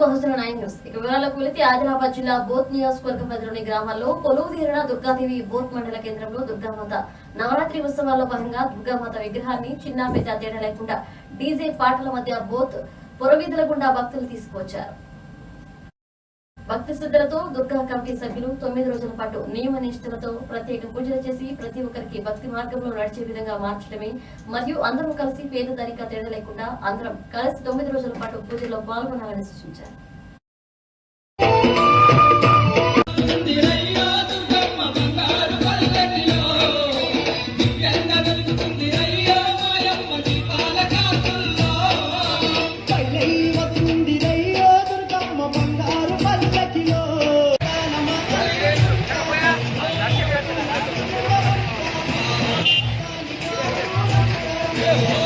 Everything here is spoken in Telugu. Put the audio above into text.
బహుజన నైన్ న్యూస్ ఇక వివరాలకు వెళితే ఆదిలాబాద్ జిల్లా బోత్ నియోజకవర్గ పరిధిలోని గ్రామాల్లో కొలువు తీరిన దుర్గాదేవి బోత్ మండల కేంద్రంలో దుర్గామాత నవరాత్రి ఉత్సవాల్లో భాగంగా దుర్గామాత విగ్రహాన్ని చిన్న పెద్ద తేడా లేకుండా డీజే పాటల మధ్య బోత్ పొరవీధుల గుండా భక్తులు తీసుకువచ్చారు. భక్తి శ్రద్ధలతో దుర్గా కమిటీ సభ్యులు తొమ్మిది రోజుల పాటు నియమ నిష్ఠలతో ప్రత్యేక పూజలు చేసి ప్రతి ఒక్కరికి భక్తి మార్గంలో నడిచే విధంగా మార్చడమే. మరియు అందరూ కలిసి పేద ధనిక తేడా లేకుండా అందరం కలిసి తొమ్మిది రోజుల పాటు పూజల్లో పాల్గొనాలని సూచించారు. Yeah.